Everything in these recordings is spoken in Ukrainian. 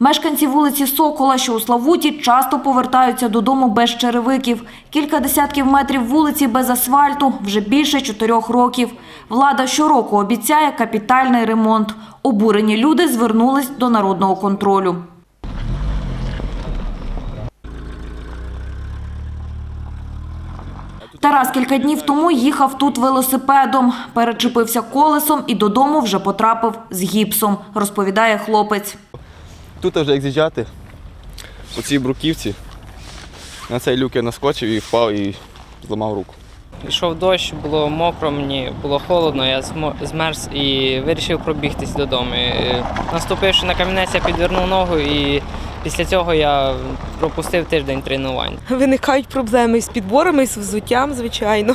Мешканці вулиці Сокола, що у Славуті, часто повертаються додому без черевиків. Кілька десятків метрів вулиці без асфальту вже більше чотирьох років. Влада щороку обіцяє капітальний ремонт. Обурені люди звернулись до народного контролю. Тарас кілька днів тому їхав тут велосипедом, перечепився колесом і додому вже потрапив з гіпсом, розповідає хлопець. Тут вже як з'їжджати, по цій бруківці, на цей люк я наскочив і впав і зламав руку. Йшов дощ, було мокро, мені було холодно, я змерз і вирішив пробігтись додому. І, е, Наступивши на камінець, я підвернув ногу і після цього я пропустив тиждень тренувань. Виникають проблеми з підборами, з взуттям, звичайно.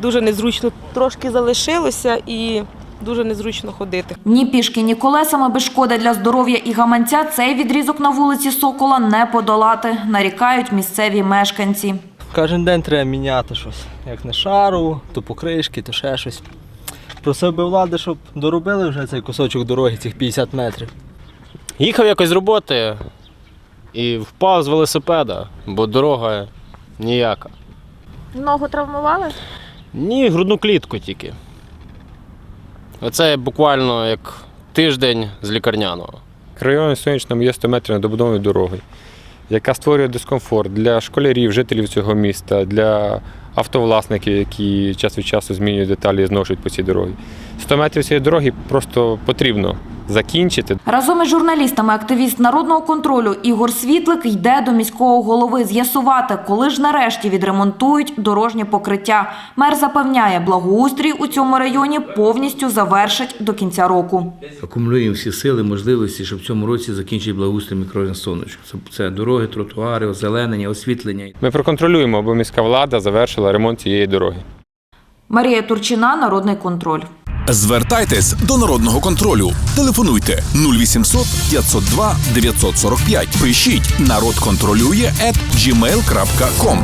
Дуже незручно трошки залишилося і дуже незручно ходити. Ні пішки, ні колесами без шкоди для здоров'я і гаманця цей відрізок на вулиці Сокола не подолати, нарікають місцеві мешканці. Кожен день треба міняти щось. Як не шару, то покришки, то ще щось. Просив би влади, щоб доробили вже цей кусочок дороги, цих 50 метрів. Їхав якось з роботи і впав з велосипеда, бо дорога ніяка. Ногу травмували? Ні, грудну клітку тільки. Оце буквально як тиждень з лікарняного. Районі сонячному є 100 метрів недобудованої дороги, яка створює дискомфорт для школярів, жителів цього міста, для автовласників, які час від часу змінюють деталі і зношують по цій дорогі. 100 метрів цієї дороги просто потрібно закінчити. Разом із журналістами активіст народного контролю Ігор Світлик йде до міського голови з'ясувати, коли ж нарешті відремонтують дорожнє покриття. Мер запевняє, благоустрій у цьому районі повністю завершать до кінця року. акумулюємо всі сили, можливості, щоб в цьому році закінчити благоустрій мікрорайон Сонечко. Це, дороги, тротуари, озеленення, освітлення. Ми проконтролюємо, аби міська влада завершила ремонт цієї дороги. Марія Турчина, Народний контроль. Звертайтесь до народного контролю. Телефонуйте 0800 502 945. Пишіть народ контролює at gmail.com.